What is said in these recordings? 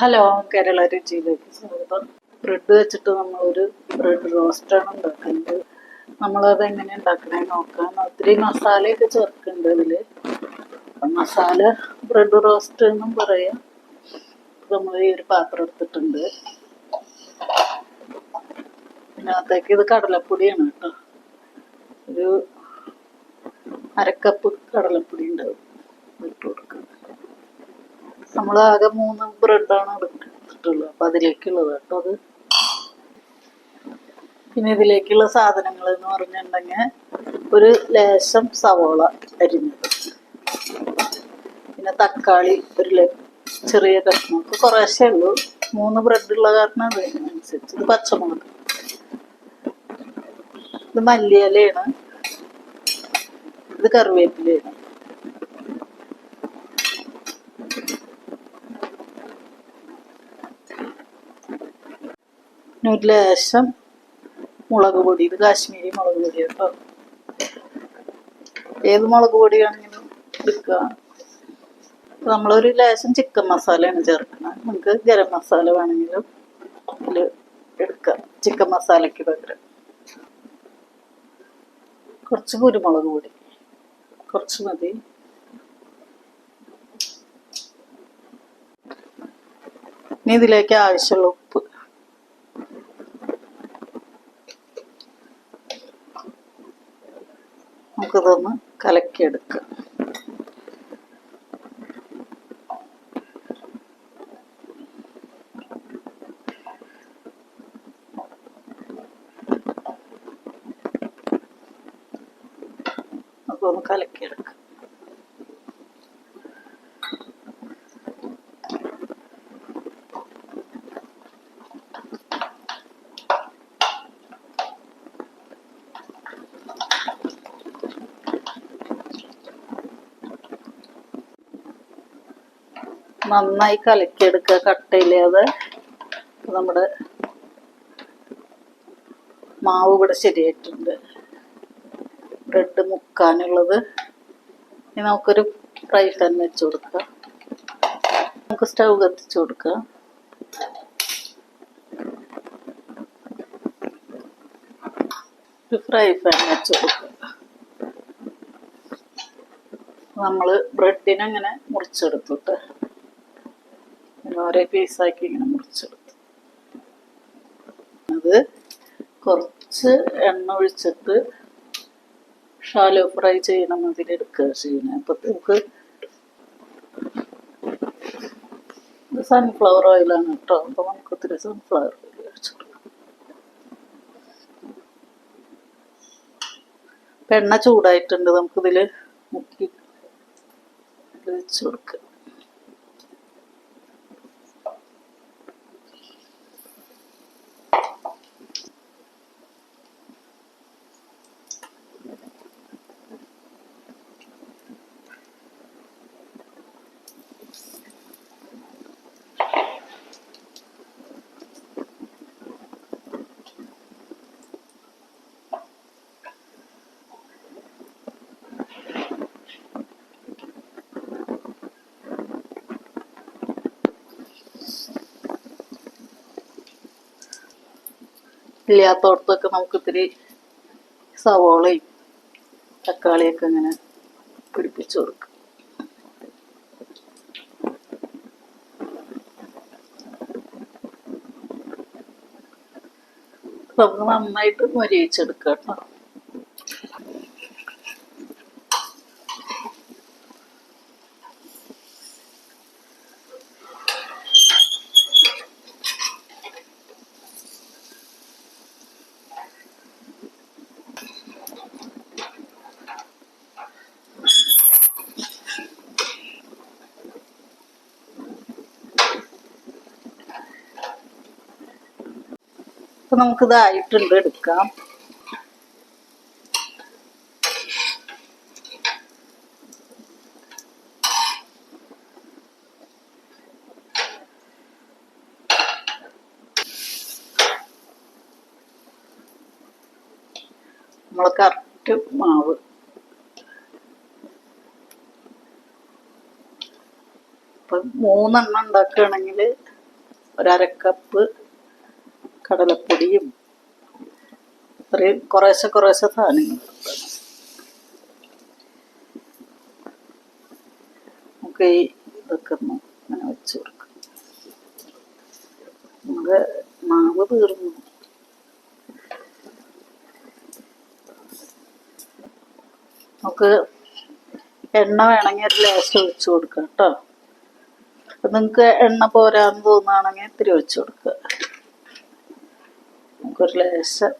Hello Kerala രുചിയിലേക്ക് സ്വാഗതം. Bread വെച്ചിട്ട് നമ്മളൊരു ബ്രെഡ് റോസ്റ്റാണ് ഉണ്ടാക്കുന്നത്. നമ്മളത് എങ്ങനെ ഉണ്ടാക്കണേ നോക്കാം. ഒത്തിരി മസാലയൊക്കെ ചേർക്കുന്നുണ്ട് അതിൽ മസാല ബ്രെഡ് റോസ്റ്റ് എന്നും പറയാം. നമ്മൾ ഈ ഒരു പാത്രം എടുത്തിട്ടുണ്ട്. ഇതിനകത്തേക്ക് ഇത് കടലപ്പൊടിയാണ് കേട്ടോ. ഒരു അരക്കപ്പ് കടലപ്പൊടി ഉണ്ടാവും. ഇട്ട് കൊടുക്കുന്നത് നമ്മൾ ആകെ മൂന്ന് ബ്രെഡാണ് എടുത്തിട്ടുള്ളത്. അപ്പൊ അതിലേക്കുള്ളത് കേട്ടോ അത്. പിന്നെ ഇതിലേക്കുള്ള സാധനങ്ങൾ എന്ന് പറഞ്ഞിട്ടുണ്ടെങ്കിൽ ഒരു ലേശം സവോള അരിഞ്ഞത്. പിന്നെ തക്കാളി ഒരു ചെറിയ കഷ്ണം. കുറേശ്ശേ ഉള്ളൂ. മൂന്ന് ബ്രെഡുള്ള കാരണം അതിനനുസരിച്ച്. ഇത് പച്ചമുളക്. ഇത് മല്ലിയിലയാണ്. ഇത് കറിവേപ്പിലയാണ്. ഒരു ലേശം മുളക് പൊടി ഇത് കാശ്മീരി മുളക് പൊടി കേട്ടോ. ഏത് മുളക് പൊടിയാണെങ്കിലും അപ്പൊ നമ്മളൊരു ലേശം ചിക്കൻ മസാലയാണ് ചേർക്കുന്നത്. നമുക്ക് ഗരം മസാല വേണമെങ്കിലും ഇതിൽ എടുക്കാം. ചിക്കൻ മസാലയ്ക്ക് പകരം. കുറച്ച് കുരുമുളക് പൊടി. കുറച്ച് മതി. ഇനി ഇതിലേക്ക് ആവശ്യമുള്ള നമുക്കൊന്ന് കലക്കിയെടുക്കാം. നന്നായി കലക്കിയെടുക്കുക കട്ടയില്ലാതെ നമ്മുടെ മാവ് ഇവിടെ ശരിയായിട്ടുണ്ട്. ബ്രെഡ് മുക്കാനുള്ളത്. ഇനി നമുക്കൊരു ഫ്രൈ പാൻ വെച്ച് കൊടുക്കാം. നമുക്ക് സ്റ്റൗ കത്തിച്ച് കൊടുക്കാം. ഒരു ഫ്രൈ പാൻ വെച്ച് കൊടുക്കുക നമ്മൾ ബ്രെഡിനെ അങ്ങനെ മുറിച്ചെടുത്തിട്ട് ഓരോ പീസാക്കി ഇങ്ങനെ മുറിച്ചെടുത്തു. അത് കുറച്ച് എണ്ണ ഒഴിച്ചിട്ട് ഷാലോ ഫ്രൈ ചെയ്യണം അതിലെടുക്കുക ചെയ്യണം അപ്പൊ നമുക്ക് സൺഫ്ലവർ ഓയിലാണ് കേട്ടോ അപ്പൊ നമുക്ക് ഒത്തിരി സൺഫ്ലവർ ഓയിൽ ഒഴിച്ചു എണ്ണ ചൂടായിട്ടുണ്ട്. നമുക്കിതിൽ മുക്കി വെച്ച് കൊടുക്കുക ഇല്ലാത്തടത്തൊക്കെ നമുക്ക് ഇത്തിരി സവോളയും തക്കാളിയൊക്കെ ഇങ്ങനെ പിടിപ്പിച്ചു കൊടുക്കും. നമുക്ക് നന്നായിട്ട് മൊരിയിച്ചെടുക്കാം കേട്ടോ. അപ്പൊ നമുക്കിതായിട്ടുണ്ട് എടുക്കാം. നമ്മൾ കറക്റ്റ് മാവ്. ഇപ്പം മൂന്നെണ്ണം ഉണ്ടാക്കുകയാണെങ്കിൽ ഒരക്കപ്പ് കടലപ്പൊടിയും കുറേശ്ശെ കുറേശ്ശെ സാധനങ്ങൾ. നമുക്ക് ഈ ഇതൊക്കെ ഒന്ന് ഇങ്ങനെ വെച്ച് കൊടുക്കാം. നമുക്ക് മാവ് തീർന്നു. നമുക്ക് എണ്ണ വേണമെങ്കിൽ ഒരു ലേശം ഒഴിച്ചു കൊടുക്കാം കേട്ടോ. നിങ്ങൾക്ക് എണ്ണ പോരാന്ന് തോന്നുകയാണെങ്കിൽ ഇത്തിരി ഒഴിച്ചു കൊടുക്കുക. നമുക്കൊരു ലേശം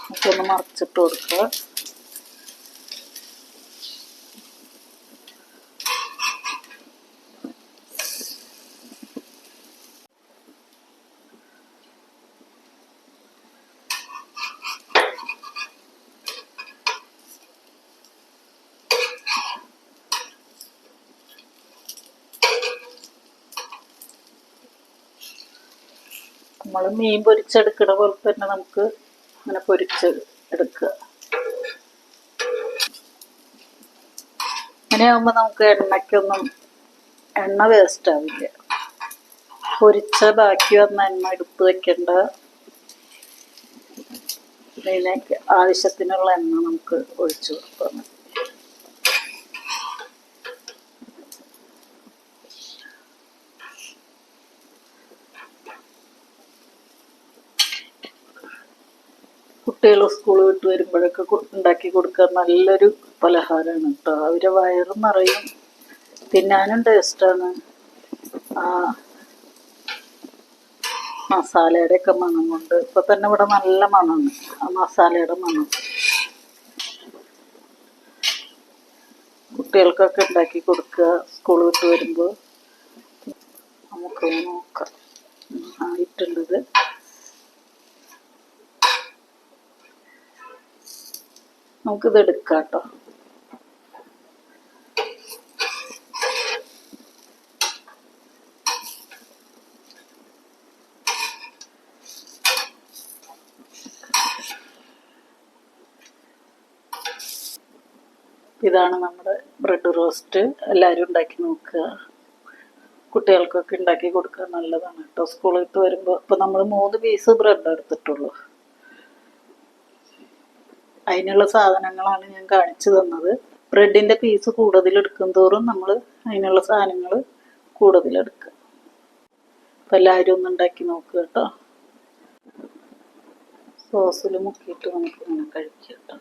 നമുക്കൊന്ന് മറിച്ചിട്ട് കൊടുക്കുക നമ്മൾ മീൻ പൊരിച്ചെടുക്കണ പോലെ തന്നെ നമുക്ക് അങ്ങനെ പൊരിച്ച് എടുക്കുക. അങ്ങനെയാകുമ്പോൾ നമുക്ക് എണ്ണയ്ക്കൊന്നും എണ്ണ വേസ്റ്റ് ആവില്ല. പൊരിച്ച ബാക്കി വന്ന എണ്ണ എടുത്ത് വെക്കേണ്ട ഇതിലേക്ക് ആവശ്യത്തിനുള്ള എണ്ണ നമുക്ക് ഒഴിച്ചു കൊടുക്കാം. കുട്ടികൾ സ്കൂൾ വിട്ട് വരുമ്പോഴൊക്കെ ഉണ്ടാക്കി കൊടുക്കാൻ നല്ലൊരു പലഹാരമാണ് കേട്ടോ അവരെ വയറും നിറയും. തിന്നാനും ടേസ്റ്റാണ് ആ മസാലയുടെ ഒക്കെ മണം കൊണ്ട്. ഇപ്പൊ തന്നെ ഇവിടെ നല്ല മണമാണ് ആ മസാലയുടെ മണം. കുട്ടികൾക്കൊക്കെ ഉണ്ടാക്കി കൊടുക്കുക സ്കൂൾ വിട്ട് വരുമ്പോൾ നമുക്ക് നോക്കാം. ഉം, നമുക്കിത് എടുക്കാം കേട്ടോ. ഇതാണ് നമ്മുടെ ബ്രെഡ് റോസ്റ്റ്. എല്ലാവരും ഉണ്ടാക്കി നോക്കുക. കുട്ടികൾക്കൊക്കെ ഉണ്ടാക്കി കൊടുക്കുക നല്ലതാണ് കേട്ടോ. സ്കൂളിൽ വരുമ്പോൾ ഇപ്പം നമ്മൾ മൂന്ന് പീസ് ബ്രെഡ് എടുത്തിട്ടുള്ളൂ. അതിനുള്ള സാധനങ്ങളാണ് ഞാൻ കാണിച്ചു തന്നത്. ബ്രെഡിന്റെ പീസ് കൂടുതലെടുക്കും തോറും നമ്മൾ അതിനുള്ള സാധനങ്ങൾ കൂടുതലെടുക്കുക അപ്പം എല്ലാവരും ഒന്ന് ഉണ്ടാക്കി നോക്കുക കേട്ടോ. സോസിൽ മുക്കിയിട്ട് നമുക്ക് ഇങ്ങനെ കഴിക്കാം